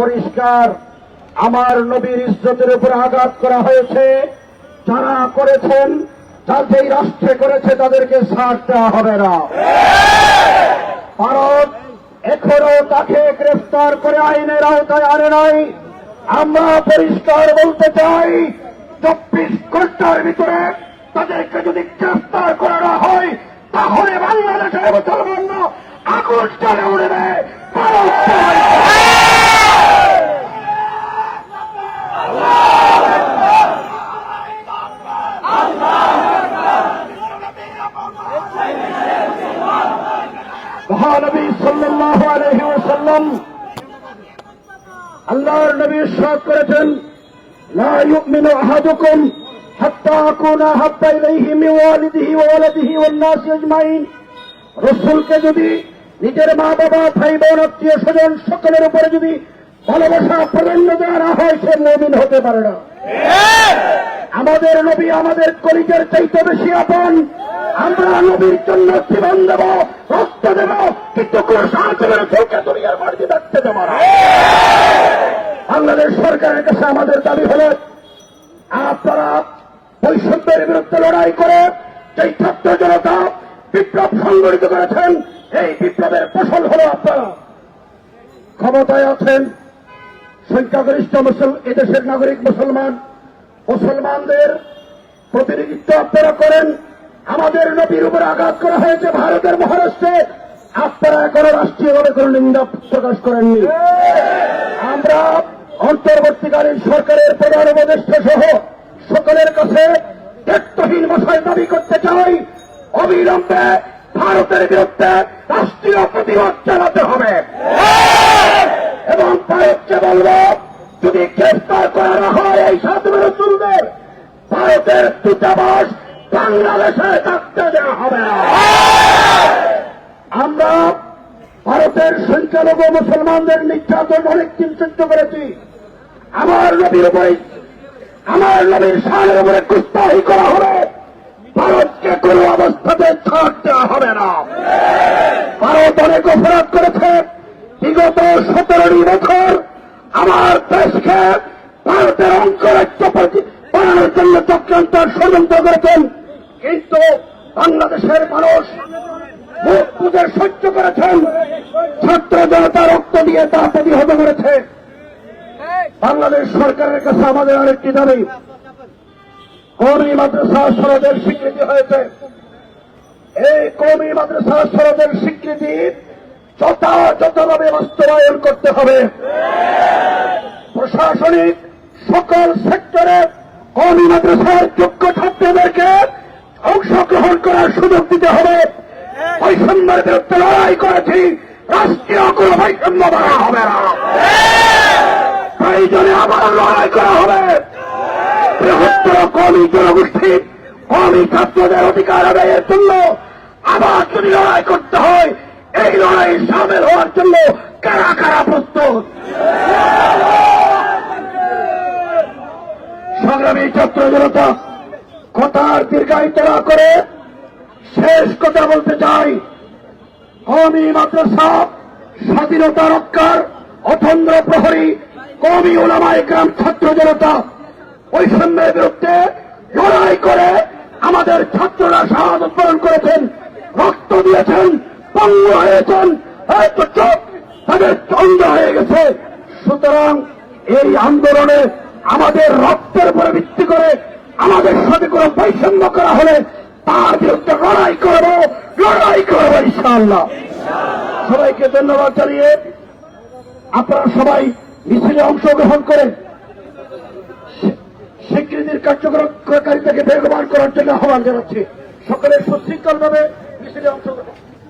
পরিষ্কার। আমার নবীর ইজ্জতের উপর আঘাত করা হয়েছে। যারা করেছেন যেই রাষ্ট্রে করেছে, তাদেরকে ছাড় দেওয়া হবে না। ভারত এখনও তাকে গ্রেফতার করে আইনের আওতায় আনে নাই। আমরা পরিষ্কার বলতে চাই, চব্বিশ ঘণ্টার ভিতরে তাদেরকে যদি গ্রেফতার করা না হয়, তাহলে বাংলাদেশের মুসলমান আগুন চলে উঠবে আলাইহি ওয়াসাল্লাম আল্লাহর নবী ইরশাদ করেছেন নাস যদি নিজের মা বাবা ভাই বোন আত্মীয় স্বজন সকলের উপরে যদি ভালোবাসা প্রাধান্য দেওয়া হয়, সে মুমিন হতে পারে না। আমাদের নবী আমাদের কলিজের চাইতে বেশি আপন। আমরা নবীর জন্য জীবন দেব, রক্ত দেব কিন্তু কোন সাহায্য করে চৌকে দুনিয়ার মাটিতে থাকতে দেব বাংলাদেশ সরকারের কাছে আমাদের দাবি হল, আপনারা বৈষম্যের বিরুদ্ধে লড়াই করে যেই ছাত্র জনতা বিপ্লব সংগঠিত করেছেন, এই বিপ্লবের ফসল হল আপনারা। ক্ষমতায় আছেন সংখ্যাগরিষ্ঠ মুসল এদেশের নাগরিক মুসলমান। মুসলমানদের প্রতিনিধিত্ব আপনারা করেন। আমাদের নবীর উপর আঘাত করা হয়েছে ভারতের মহারাষ্ট্রে। আপনারা এখনও রাষ্ট্রীয়ভাবে কোন নিন্দা প্রকাশ করেননি। আমরা অন্তর্বর্তীকালীন সরকারের প্রধান উপদেষ্টা সহ সকলের কাছে দায়িত্বহীন ভাষায় দাবি করতে চাই। অবিলম্বে ভারতের বিরুদ্ধে রাষ্ট্রীয় প্রতিবাদ চালাতে হবে। এবং ভারতকে বলব যদি গ্রেফতার করা না হয় এই সাধু রসুলদের ভারতের দূতাবাস বাংলাদেশে থাকতে দেওয়া হবে আমরা ভারতের সংখ্যালঘু মুসলমানদের নির্যাতন অনেক সহ্য করেছি। আমার নবীর উপরে, আমার নবীর সালের উপরে কুস্তাহি করা হবে। ভারতকে কোন অবস্থাতে ছাড় দেওয়া হবে না। ভারত অনেক অপরাধ করেছে। বিগত সতেরোটি বছর আমার দেশকে ভারতের অঙ্করাজ্য বানানোর জন্য চক্রান্ত ষড়যন্ত্র করেছেন। কিন্তু বাংলাদেশের মানুষ মুখ পুজোর সহ্য করেছেন। ছাত্র জনতা রক্ত দিয়ে তা প্রতিহত করেছে। বাংলাদেশ সরকারের কাছে আমাদের আরেকটি দাবি। কৌমি মাদ্রাসা সরদের স্বীকৃতি হয়েছে। এই কৌমি মাদ্রাসা সরদের স্বীকৃতি যথাযথভাবে বাস্তবায়ন করতে হবে। প্রশাসনিক সকল সেক্টরে কৌমি মাদ্রাসার যোগ্য ছাত্রদেরকে অংশগ্রহণ করার সুযোগ দিতে হবে। বৈষম্যের বিরুদ্ধে লড়াই করেছি। রাষ্ট্রীয় কোনো বৈষম্য বাড়া হবে না। প্রয়োজনে আবার লড়াই করা হবে। বৃহত্তর কমি জনগোষ্ঠী কমি ছাত্রদের অধিকার আদায়ের জন্য আবার যদি লড়াই করতে হয় এই লড়াই সামিল হওয়ার জন্য কারা কারা প্রস্তুত? সংগ্রামী ছাত্র জনতা, কথার দীর্ঘায়িত না করে শেষ কথা বলতে চাই। কমি মাদ্রাসা, স্বাধীনতা রক্ষার অথন্দ্র প্রহরী কমি ওলামায় গ্রাম ছাত্র জনতা, বৈষম্যের বিরুদ্ধে লড়াই করে আমাদের ছাত্ররা শাহাদ উৎপাদন করেছেন, রক্ত দিয়েছেন পঙ্গ হয়েছেন, হয়তো চোখ তাদের চন্দ্র হয়ে গেছে। সুতরাং এই আন্দোলনে আমাদের রক্তের উপরে ভিত্তি করে আমাদের সাথে কোনো বৈষম্য করা হলে তার বিরুদ্ধে লড়াই করব, লড়াই করব ইনশাআল্লাহ। সবাইকে ধন্যবাদ জানিয়ে আপনারা সবাই মিছিলে অংশগ্রহণ করেন স্বীকৃতির কার্যকরকারিতাকে বেগবান করার জন্য আহ্বান জানাচ্ছি। সকলের সুশৃঙ্খলভাবে মিছিলে অংশগ্রহণ